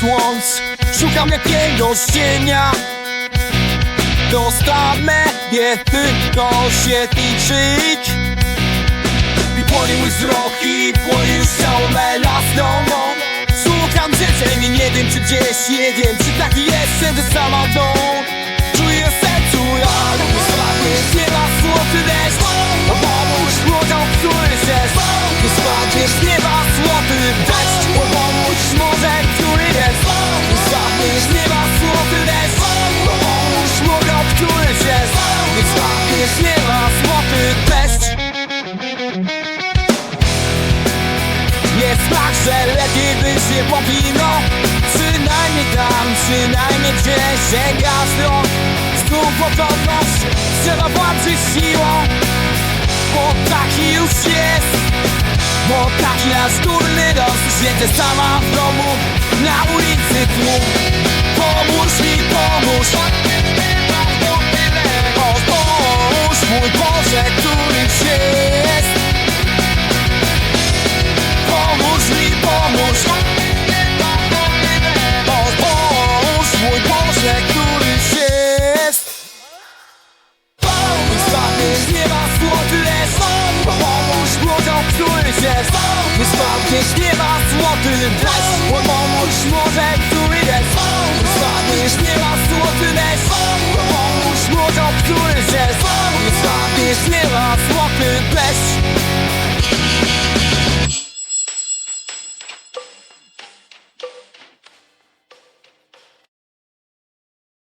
słońc. Szukam jakiego cienia Dostawmy je tylko świetliczyć I płonie mój wzrok i płonie już całą melasną Szukam życzeń i nie wiem czy gdzieś Nie wiem czy taki jest wszędzie sama dom tak, że lepiej być nie powinno. Przynajmniej tam, przynajmniej gdzieś sięga wzrok Znów podobność trzeba walczyć siłą. Bo taki już jest. Bo taki nasz durny los Siedzę sama w domu, na ulicy tłum Pomóż mi, pomóż. O, Pomóż mój Boże, któryś jest Nie nieba złoty deszcz Pomóż może, który jest. Z nieba złoty deszcz Pomóż młodziom, któryś jest. Złoty deszcz